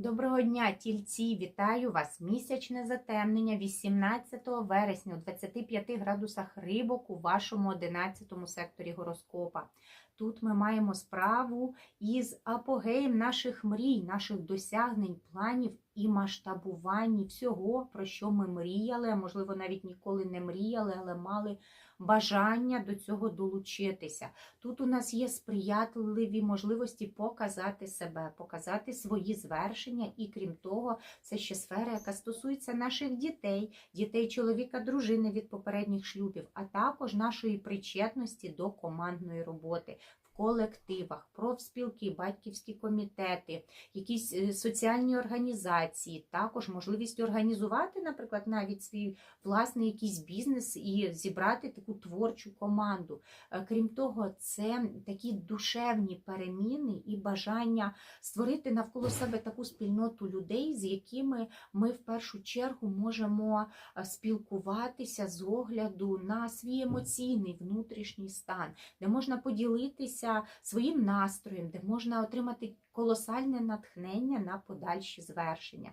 Доброго дня, тільці! Вітаю вас! Місячне затемнення 18 вересня у 25 градусах рибок у вашому 11 секторі гороскопа. Тут ми маємо справу із апогеєм наших мрій, наших досягнень, планів і масштабуванні всього, про що ми мріяли, а можливо, навіть ніколи не мріяли, але мали бажання до цього долучитися. Тут у нас є сприятливі можливості показати себе, показати свої звершення, і крім того, це ще сфера, яка стосується наших дітей, дітей чоловіка, дружини від попередніх шлюбів, а також нашої причетності до командної роботи. Колективах, профспілки, батьківські комітети, якісь е, соціальні організації, також можливість організувати, наприклад, навіть свій власний якийсь бізнес і зібрати таку творчу команду. Е, Крім того, це такі душевні переміни і бажання створити навколо себе таку спільноту людей, з якими ми в першу чергу можемо е, спілкуватися з огляду на свій емоційний внутрішній стан, де можна поділитися своїм настроєм, де можна отримати колосальне натхнення на подальші звершення.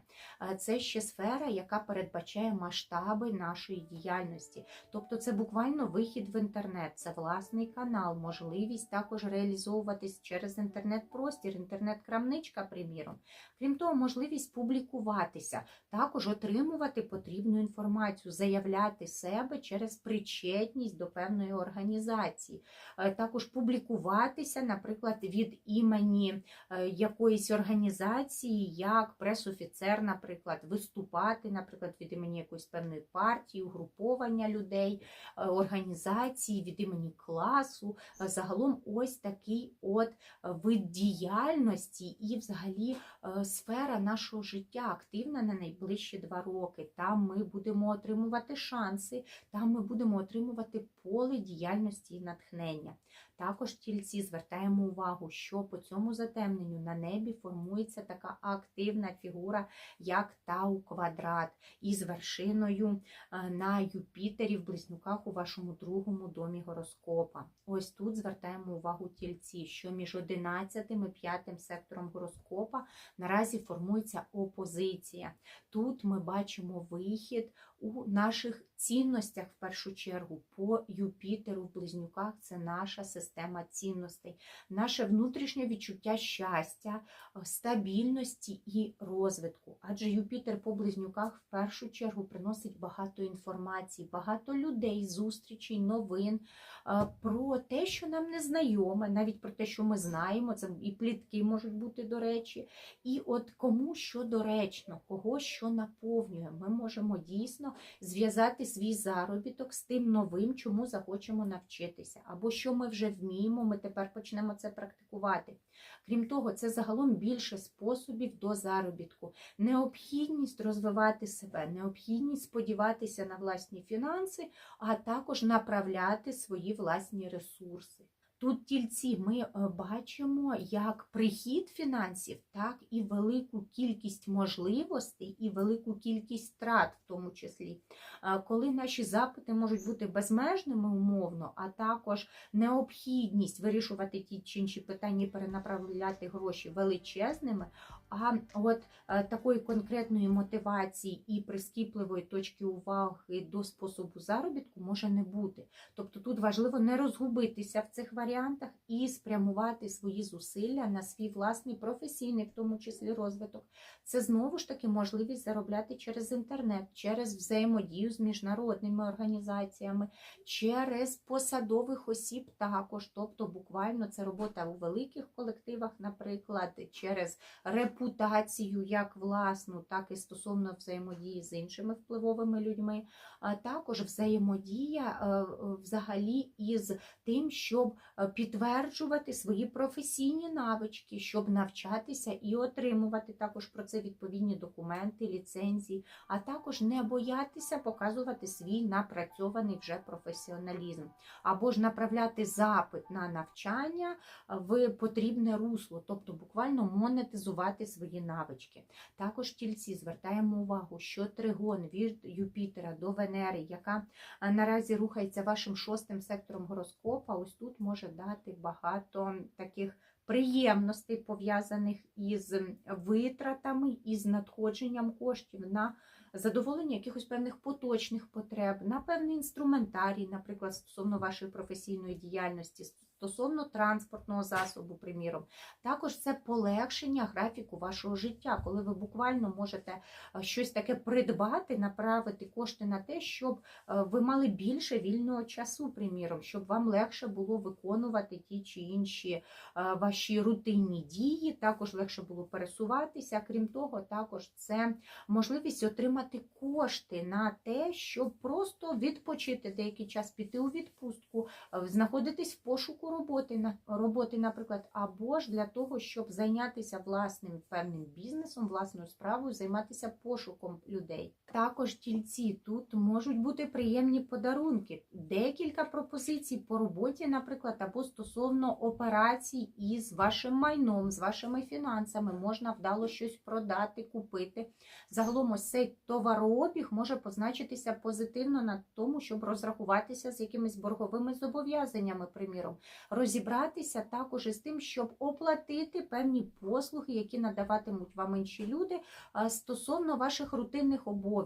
Це ще сфера, яка передбачає масштаби нашої діяльності. Тобто це буквально вихід в інтернет, це власний канал, можливість також реалізовуватись через інтернет-простір, інтернет-крамничка, приміром. Крім того, можливість публікуватися, також отримувати потрібну інформацію, заявляти себе через причетність до певної організації, Е, також публікуватися, наприклад, від імені е, якоїсь організації, як пресофіцер, наприклад, виступати, наприклад, від імені якоїсь певної партії, угруповання людей, е, організації, від імені класу. Е, Загалом ось такий от е, вид діяльності і взагалі сфера нашого життя активна на найближчі два роки. Там ми будемо отримувати шанси, там ми будемо отримувати поле діяльності і натхнення. Також тільці звертаємо увагу, що по цьому затемненню на небі формується така активна фігура, як Тау квадрат, із вершиною е, на Юпітері в близнюках у вашому другому домі гороскопа. Ось тут звертаємо увагу тільці, що між 11 і 5 сектором гороскопа наразі формується опозиція. Тут ми бачимо вихід у наших цінностях в першу чергу по Юпітеру в близнюках це наша система цінностей, наше внутрішнє відчуття щастя, е, стабільності і розвитку. Адже Юпітер по близнюках в першу чергу приносить багато інформації, багато людей, зустрічей, новин е, про те, що нам не знайоме, навіть про те, що ми знаємо, це і плітки можуть бути до речі. І от кому що доречно, кого що наповнює, ми можемо дійсно зв'язати свій заробіток з тим новим, чому захочемо навчитися, або що ми вже вміємо, ми тепер почнемо це практикувати. Крім того, це загалом більше способів до заробітку, необхідність розвивати себе, необхідність сподіватися на власні фінанси, а також направляти свої власні ресурси. Тут тільці ми е, бачимо як прихід фінансів, так і велику кількість можливостей і велику кількість втрат, в тому числі. Е, Коли наші запити можуть бути безмежними умовно, а також необхідність вирішувати ті чи інші питання, і перенаправляти гроші величезними, а от е, такої конкретної мотивації і прискіпливої точки уваги до способу заробітку може не бути. Тобто тут важливо не розгубитися в цих варіантах і спрямувати свої зусилля на свій власний професійний, в тому числі розвиток. Це знову ж таки можливість заробляти через інтернет, через взаємодію з міжнародними організаціями, через посадових осіб також. Тобто, буквально це робота у великих колективах, наприклад, через репутацію як власну, так і стосовно взаємодії з іншими впливовими людьми, а також взаємодія е, е, взагалі із тим, щоб підтверджувати свої професійні навички, щоб навчатися і отримувати також про це відповідні документи, ліцензії, а також не боятися показувати свій напрацьований вже професіоналізм, або ж направляти запит на навчання в потрібне русло, тобто буквально монетизувати свої навички. Також тільці звертаємо увагу, що тригон від Юпітера до Венери, яка наразі рухається вашим шостим сектором гороскопа, ось тут може дати багато таких приємностей, пов'язаних із витратами, із надходженням коштів на задоволення якихось певних поточних потреб, на певний інструментарій, наприклад, стосовно вашої професійної діяльності, стосовно транспортного засобу, приміром. Також це полегшення графіку вашого життя, коли ви буквально можете е, щось таке придбати, направити кошти на те, щоб е, ви мали більше вільного часу, приміром, щоб вам легше було виконувати ті чи інші е, ваші рутинні дії, також легше було пересуватися. Крім того, також це можливість отримати кошти на те, щоб просто відпочити деякий час, піти у відпустку, знаходитись в пошуку роботи, роботи, наприклад, або ж для того, щоб зайнятися власним певним бізнесом, власною справою, займатися пошуком людей. Також тільці тут можуть бути приємні подарунки, декілька пропозицій по роботі, наприклад, або стосовно операцій із вашим майном, з вашими фінансами, можна вдало щось продати, купити. Загалом ось цей товарообіг може позначитися позитивно на тому, щоб розрахуватися з якимись борговими зобов'язаннями, приміром, розібратися також із тим, щоб оплатити певні послуги, які надаватимуть вам інші люди стосовно ваших рутинних обов'язків.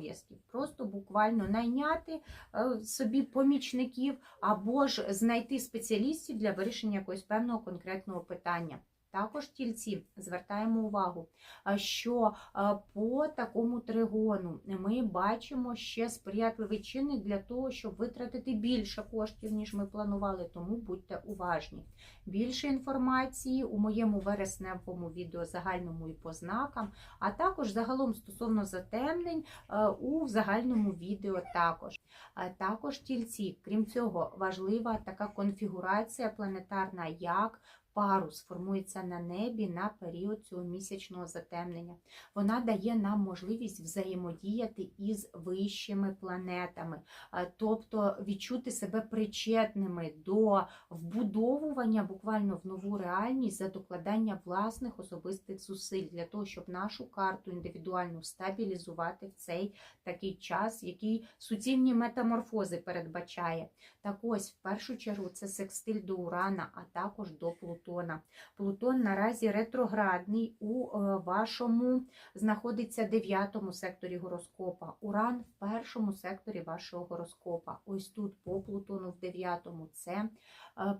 Просто буквально найняти е, собі помічників або ж знайти спеціалістів для вирішення якогось певного конкретного питання. Також тільці звертаємо увагу, що по такому тригону ми бачимо ще сприятливий чинник для того, щоб витратити більше коштів, ніж ми планували, тому будьте уважні. Більше інформації у моєму вересневому відео загальному і по знакам, а також загалом стосовно затемнень у загальному відео також. Також тільці, крім цього, важлива така конфігурація планетарна, як парус формується на небі на період цього місячного затемнення. Вона дає нам можливість взаємодіяти із вищими планетами, тобто відчути себе причетними до вбудовування буквально в нову реальність за докладання власних особистих зусиль для того, щоб нашу карту індивідуально стабілізувати в цей такий час, який суцільні метаморфози передбачає. Так ось, в першу чергу, це секстиль до Урана, а також до Плутона. Плутон наразі ретроградний у е, вашому знаходиться дев'ятому секторі гороскопа. Уран в першому секторі вашого гороскопа. Ось тут по Плутону в дев'ятому це е,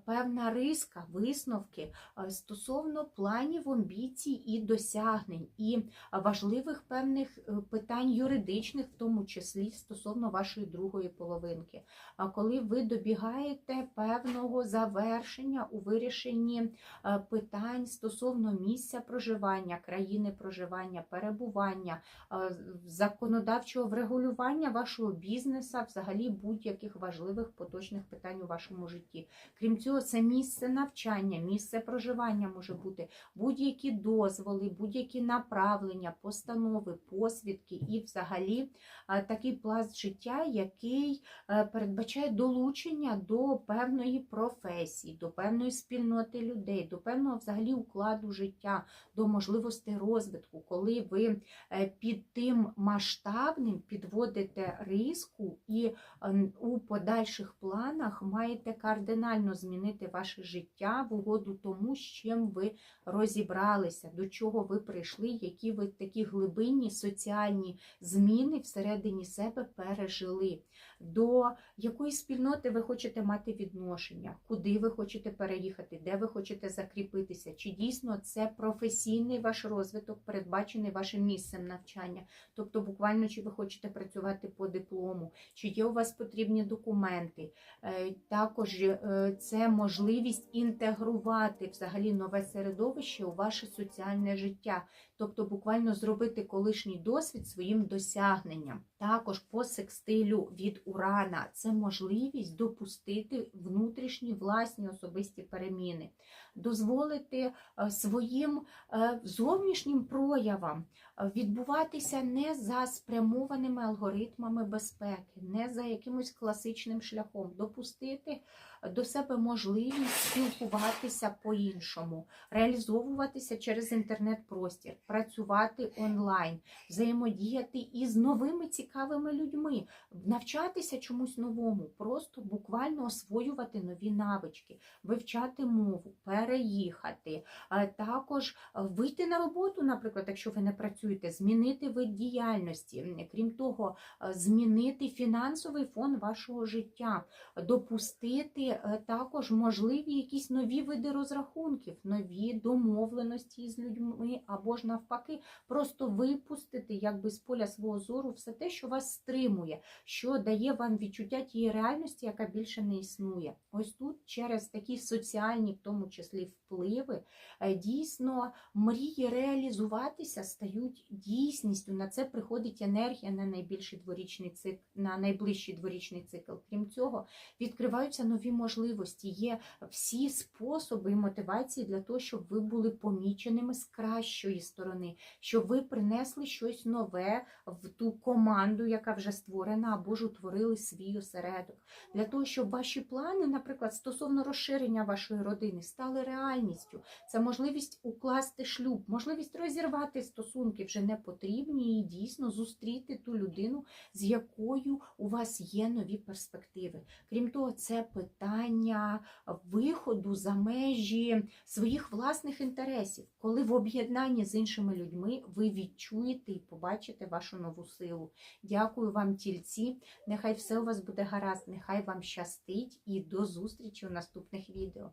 певна риска, висновки е, стосовно планів, амбіцій і досягнень, і важливих певних питань юридичних, в тому числі стосовно вашої другої половинки. А коли ви добігаєте певного завершення у вирішенні питань стосовно місця проживання, країни проживання, перебування, е, законодавчого врегулювання вашого бізнеса, взагалі будь-яких важливих поточних питань у вашому житті. Крім цього, це місце навчання, місце проживання може бути будь-які дозволи, будь-які направлення, постанови, посвідки і взагалі е, такий пласт життя, який е, передбачає долучення до певної професії, до певної спільноти людей, до певного взагалі укладу життя, до можливостей розвитку, коли ви е, під тим масштабним підводите риску і е, у подальших планах маєте кардинально змінити ваше життя в угоду тому, з чим ви розібралися, до чого ви прийшли, які ви такі глибинні соціальні зміни всередині себе пережили, до якої спільноти ви хочете мати відношення, куди ви хочете переїхати, де ви хочете закріпитися, чи дійсно це професійний ваш розвиток, передбачений вашим місцем навчання, тобто буквально чи ви хочете працювати по диплому, чи є у вас потрібні документи. Е, Також е, це можливість інтегрувати взагалі нове середовище у ваше соціальне життя, тобто буквально зробити колишній досвід своїм досягненням. Також по секстилю від Урана. Це можливість допустити внутрішні власні особисті переміни, дозволити е, своїм е, зовнішнім проявам е, відбуватися не за спрямованими алгоритмами безпеки, не за якимось класичним шляхом, допустити до себе можливість спілкуватися по-іншому, реалізовуватися через інтернет-простір, працювати онлайн, взаємодіяти із новими цікавими людьми, навчатися чомусь новому, просто буквально освоювати нові навички, вивчати мову, переїхати, також е, вийти на роботу, наприклад, якщо ви не працюєте, змінити вид діяльності, крім того, е, змінити фінансовий фон вашого життя, допустити е, також можливі якісь нові види розрахунків, нові домовленості з людьми, або ж навпаки, просто випустити якби з поля свого зору все те, що вас стримує, що дає вам відчуття тієї реальності, яка більше не існує. Ось тут через такі соціальні, в тому числі, впливи, е, дійсно мрії реалізуватися стають дійсністю. На це приходить енергія на найбільший дворічний цикл, на найближчий дворічний цикл. Крім цього, відкриваються нові можливості. Є всі способи і мотивації для того, щоб ви були поміченими з кращої сторони, щоб ви принесли щось нове в ту команду, яка вже створена, або ж утворили свій осередок. Для того, щоб ваші плани, наприклад, стосовно розширення вашої родини, стали реальністю. Це можливість укласти шлюб, можливість розірвати стосунки вже не потрібні і дійсно зустріти ту людину, з якою у вас є нові перспективи. Крім того, це питання виходу за межі своїх власних інтересів, коли в об'єднанні з іншими людьми ви відчуєте і побачите вашу нову силу. Дякую вам, тільці. Нехай все у вас буде гаразд, нехай вам щастить і до зустрічі у наступних відео.